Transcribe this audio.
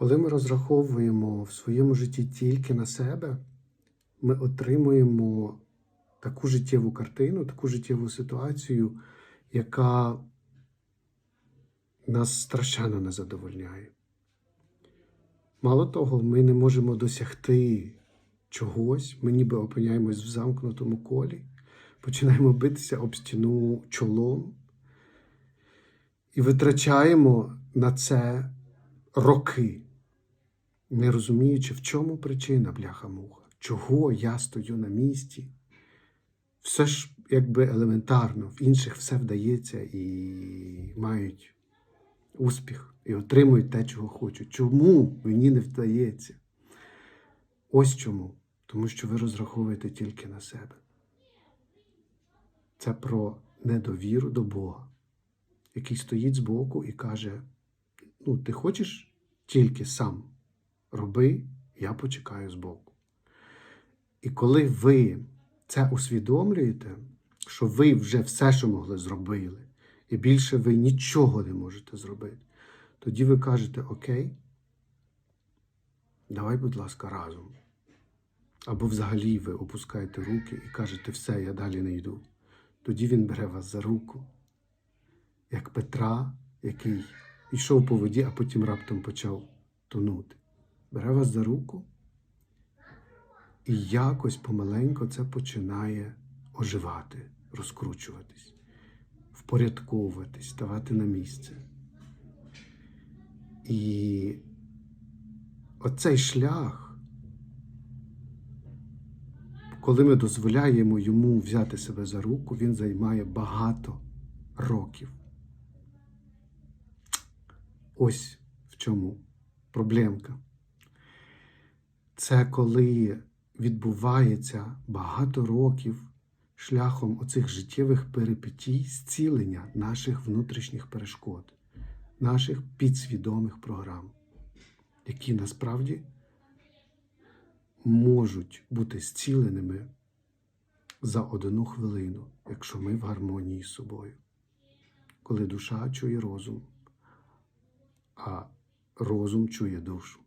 Коли ми розраховуємо в своєму житті тільки на себе, ми отримуємо таку життєву картину, таку життєву ситуацію, яка нас страшенно не задовольняє. Мало того, ми не можемо досягти чогось, ми ніби опиняємось в замкнутому колі, починаємо битися об стіну чолом і витрачаємо на це роки, не розуміючи, в чому причина бляха-муха, чого я стою на місці. Все ж якби елементарно, в інших все вдається і мають успіх, і отримують те, чого хочуть. Чому мені не вдається? Ось чому. Тому що ви розраховуєте тільки на себе. Це про недовіру до Бога, який стоїть збоку і каже: ну, ти хочеш тільки сам роби, я почекаю збоку. І коли ви це усвідомлюєте, що ви вже все, що могли, зробили, і більше ви нічого не можете зробити, тоді ви кажете: Окей, давай, будь ласка, разом. Або взагалі ви опускаєте руки і кажете, все, я далі не йду. Тоді він бере вас за руку, як Петра, який йшов по воді, а потім раптом почав тонути. Бере вас за руку, і якось помаленько це починає оживати, розкручуватись, впорядковуватись, ставати на місце. І оцей шлях коли ми дозволяємо йому взяти себе за руку, він займає багато років. Ось в чому проблемка. Це коли відбувається багато років шляхом оцих життєвих перипетій зцілення наших внутрішніх перешкод, наших підсвідомих програм, які насправді можуть бути зціленими за одну хвилину, якщо ми в гармонії з собою. Коли душа чує розум, а розум чує душу.